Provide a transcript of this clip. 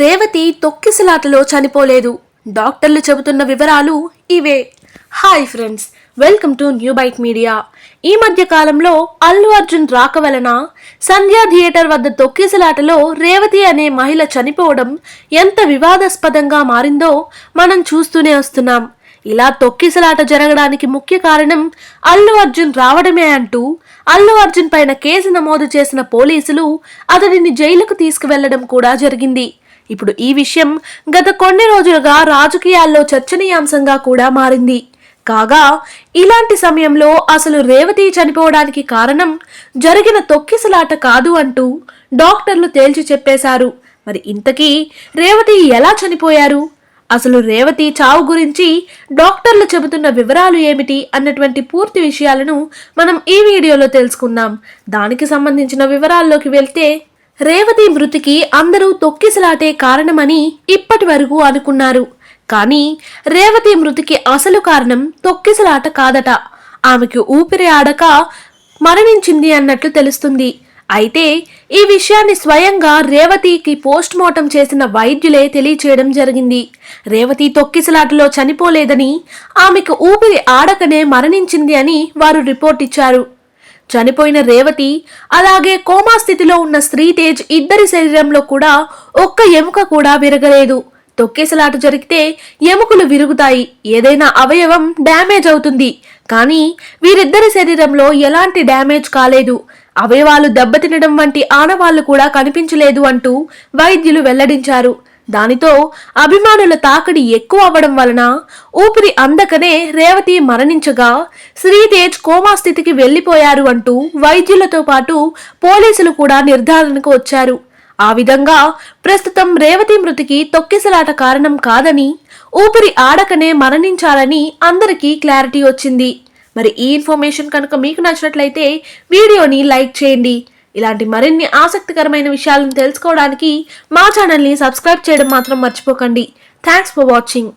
రేవతి తొక్కిసలాటలో చనిపోలేదు. డాక్టర్లు చెబుతున్న వివరాలు ఇవే. Hi friends welcome to new byte media. ఈ మధ్య కాలంలో అల్లు అర్జున్ రాక వలన సంధ్యా థియేటర్ వద్ద తొక్కిసలాటలో రేవతి అనే మహిళ చనిపోవడం ఎంత వివాదాస్పదంగా మారిందో మనం చూస్తూనే వస్తున్నాం. ఇలా తొక్కిసలాట జరగడానికి ముఖ్య కారణం అల్లు అర్జున్ రావడమే అంటూ అల్లు అర్జున్ పైన కేసు నమోదు చేసిన పోలీసులు అతడిని జైలుకు తీసుకువెళ్ళడం కూడా జరిగింది. ఇప్పుడు ఈ విషయం గత కొన్ని రోజులుగా రాజకీయాల్లో చర్చనీయాంశంగా కూడా మారింది. కాగా ఇలాంటి సమయంలో అసలు రేవతి చనిపోవడానికి కారణం జరిగిన తొక్కిసలాట కాదు అంటూ డాక్టర్లు తేల్చి చెప్పేశారు. మరి ఇంతకీ రేవతి ఎలా చనిపోయారు? అసలు రేవతి చావు గురించి డాక్టర్లు చెబుతున్న వివరాలు ఏమిటి అన్నటువంటి పూర్తి విషయాలను మనం ఈ వీడియోలో తెలుసుకుందాం. దానికి సంబంధించిన వివరాల్లోకి వెళ్తే రేవతి మృతికి అందరూ తొక్కిసలాటే కారణమని ఇప్పటి వరకు అనుకున్నారు. కానీ రేవతి మృతికి అసలు కారణం తొక్కిసలాట కాదట. ఆమెకు ఊపిరి ఆడక మరణించింది అన్నట్లు తెలుస్తుంది. అయితే ఈ విషయాన్ని స్వయంగా రేవతికి పోస్ట్ మార్టం చేసిన వైద్యులే తెలియచేయడం జరిగింది. రేవతి తొక్కిసలాటలో చనిపోలేదని ఆమెకు ఊపిరి ఆడకనే మరణించింది అని వారు రిపోర్ట్ ఇచ్చారు. చనిపోయిన రేవతి అలాగే కోమా స్థితిలో ఉన్న శ్రీతేజ్ ఇద్దరి శరీరంలో కూడా ఒక్క ఎముక కూడా విరగలేదు. తొక్కేసలాట జరిగితే ఎముకలు విరుగుతాయి. ఏదైనా అవయవం డ్యామేజ్ అవుతుంది. కానీ వీరిద్దరి శరీరంలో ఎలాంటి డ్యామేజ్ కాలేదు. అవయవాలు దెబ్బతినడం వంటి ఆనవాళ్ళు కూడా కనిపించలేదు అంటూ వైద్యులు వెల్లడించారు. దానితో అభిమానుల తాకడి ఎక్కువ అవ్వడం వలన ఊపిరి అందకనే రేవతి మరణించగా శ్రీతేజ్ కోమా స్థితికి వెళ్ళిపోయారు అంటూ వైద్యులతో పాటు పోలీసులు కూడా నిర్ధారణకు వచ్చారు. ఆ విధంగా ప్రస్తుతం రేవతి మృతికి తొక్కిసలాట కారణం కాదని ఊపిరి ఆడకనే మరణించాలని అందరికీ క్లారిటీ వచ్చింది. మరి ఈ ఇన్ఫర్మేషన్ కనుక మీకు నచ్చినట్లయితే వీడియోని లైక్ చేయండి. ఇలాంటి మరిన్ని ఆసక్తికరమైన విషయాలను తెలుసుకోవడానికి మా ఛానల్ని సబ్స్క్రైబ్ చేయడం మాత్రం మర్చిపోకండి. Thanks for watching